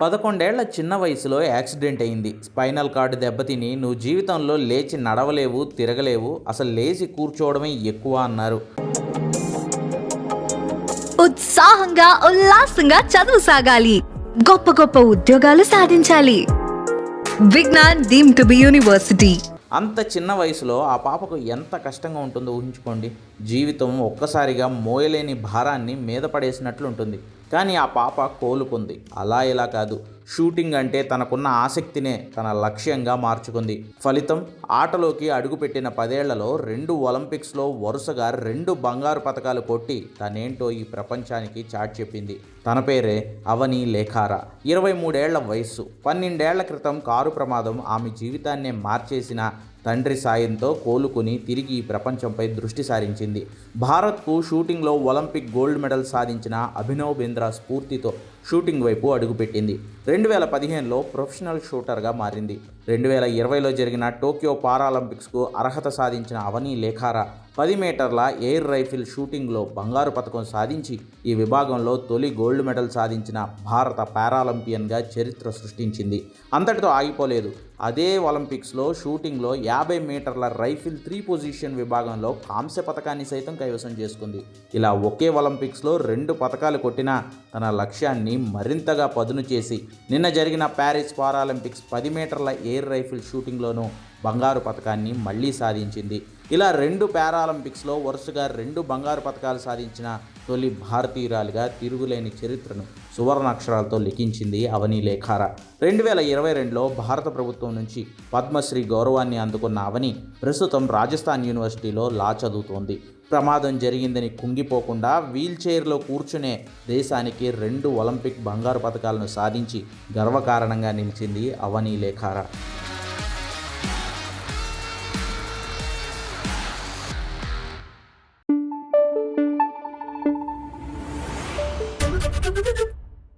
పదకొండేళ్ళ చిన్న వయసులో యాక్సిడెంట్ అయింది. స్పైనల్ కార్డు దెబ్బతిని నువ్వు జీవితంలో లేచి నడవలేవు తిరగలేవు అసలు లేచి కూర్చోవడమే ఎక్కువ అన్నారు. ఉత్సాహంగా ఉల్లాసంగా చదువు సాగాలి. గొప్ప గొప్ప ఉద్యోగాలు సాధించాలి. Vignan deem to be university. అంత చిన్న వయసులో ఆ పాపకు ఎంత కష్టంగా ఉంటుందో ఊహించుకోండి. జీవితం ఒక్కసారిగా మోయలేని భారాన్ని మీద పడేసినట్లు ఉంటుంది కానీ ఆ పాప కోలుకుంది. అలా ఇలా కాదు. షూటింగ్ అంటే తనకున్న ఆసక్తినే తన లక్ష్యంగా మార్చుకుంది. ఫలితం ఆటలోకి అడుగుపెట్టిన పదేళ్ళలో రెండు ఒలింపిక్స్లో వరుసగా రెండు బంగారు పతకాలు కొట్టి తనేంటో ఈ ప్రపంచానికి చాట్ చెప్పింది. తన పేరే అవని లేఖారా. ఇరవై మూడేళ్ళ వయస్సు. పన్నెండేళ్ళ క్రితం కారు ప్రమాదం ఆమె జీవితాన్నే మార్చేసిన తండ్రి సాయంతో కోలుకుని తిరిగి ఈ ప్రపంచంపై దృష్టి సారించింది. భారత్కు షూటింగ్లో ఒలింపిక్ గోల్డ్ మెడల్ సాధించిన అభినవ్ బింద్రా స్ఫూర్తితో షూటింగ్ వైపు అడుగుపెట్టింది రెండు వేల పదిహేనులో ప్రొఫెషనల్ షూటర్గా మారింది. రెండు వేల ఇరవైలో జరిగిన టోక్యో పారాలింపిక్స్కు అర్హత సాధించిన అవని లేఖారా పది మీటర్ల ఎయిర్ రైఫిల్ షూటింగ్లో బంగారు పథకం సాధించి ఈ విభాగంలో తొలి గోల్డ్ మెడల్ సాధించిన భారత పారాలింపియన్గా చరిత్ర సృష్టించింది. అంతటితో ఆగిపోలేదు. అదే ఒలింపిక్స్లో షూటింగ్లో యాభై మీటర్ల రైఫిల్ త్రీ పొజిషన్ విభాగంలో కాంస్య పథకాన్ని సైతం కైవసం చేసుకుంది. ఇలా ఒకే ఒలింపిక్స్లో రెండు పథకాలు కొట్టినా తన లక్ష్యాన్ని మరింతగా పదును చేసి నిన్న జరిగిన ప్యారిస్ పారాలింపిక్స్ పది మీటర్ల ఎయిర్ రైఫిల్ షూటింగ్లోనూ బంగారు పథకాన్ని మళ్ళీ సాధించింది. ఇలా రెండు పారాలింపిక్స్లో వరుసగా రెండు బంగారు పథకాలు సాధించిన తొలి భారతీయురాలిగా తిరుగులేని చరిత్రను సువర్ణ అక్షరాలతో లిఖించింది అవని లేఖార. రెండు వేల ఇరవై రెండులో భారత ప్రభుత్వం నుంచి పద్మశ్రీ గౌరవాన్ని అందుకున్న అవని ప్రస్తుతం రాజస్థాన్ యూనివర్సిటీలో లా చదువుతోంది. ప్రమాదం జరిగిందని కుంగిపోకుండా వీల్ చైర్లో కూర్చునే దేశానికి రెండు ఒలింపిక్ బంగారు పథకాలను సాధించి గర్వకారణంగా నిలిచింది అవని లేఖారా.